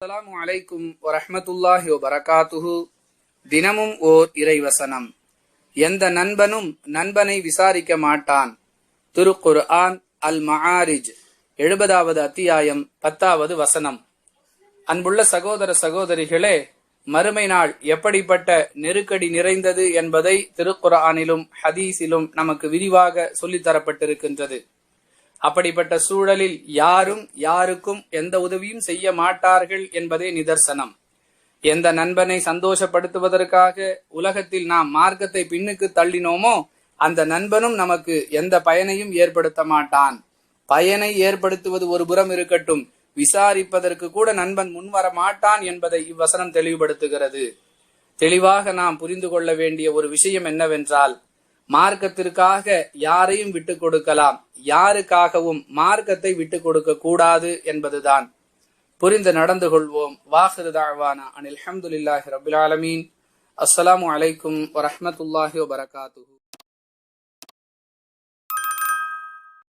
அஸ்லாம் அலைக்கும் வரஹ்மத்துல்லாஹி வரகாத்துஹு தினமும் ஓர் இறைவசனம். எந்த நண்பனும் நண்பனை விசாரிக்க மாட்டான். திருக்குர் ஆன் அல் மஹாரிஜ் எழுபதாவது அத்தியாயம் பத்தாவது வசனம். அன்புள்ள சகோதர சகோதரிகளே மறுமை நாள் எப்படிப்பட்ட நெருக்கடி நிறைந்தது என்பதை திருக்குர்ஆனிலும் ஹதீஸிலும் நமக்கு விரிவாக சொல்லித் தரப்பட்டிருக்கின்றது. அப்படிப்பட்ட சூழலில் யாரும் யாருக்கும் எந்த உதவியும் செய்ய மாட்டார்கள் என்பதே நிதர்சனம். எந்த நண்பனை சந்தோஷப்படுத்துவதற்காக உலகத்தில் நாம் மார்க்கத்தை பின்னுக்கு தள்ளினோமோ அந்த நண்பனும் நமக்கு எந்த பயனையும் ஏற்படுத்த மாட்டான். பயனை ஏற்படுத்துவது ஒரு புறம் இருக்கட்டும். விசாரிப்பதற்கு கூட நண்பன் முன்வர மாட்டான் என்பதை இவ்வசனம் தெளிவுபடுத்துகிறது. தெளிவாக நாம் புரிந்து கொள்ள வேண்டிய ஒரு விஷயம் என்னவென்றால் மார்க்கத்திற்காக யாரையும் விட்டுக் கொடுக்கலாம். யாருக்காகவும் மார்க்கத்தை விட்டு கொடுக்க கூடாது என்பதுதான். புரிந்து நடந்து கொள்வோம். வாஹிரு தாழ்வானா அனில் அஹமதுல்லாஹி ரபுல் ஆலமீன். அஸ்ஸலாமு அலைக்கும் வரமத்துல்லாஹி வபரகாத்து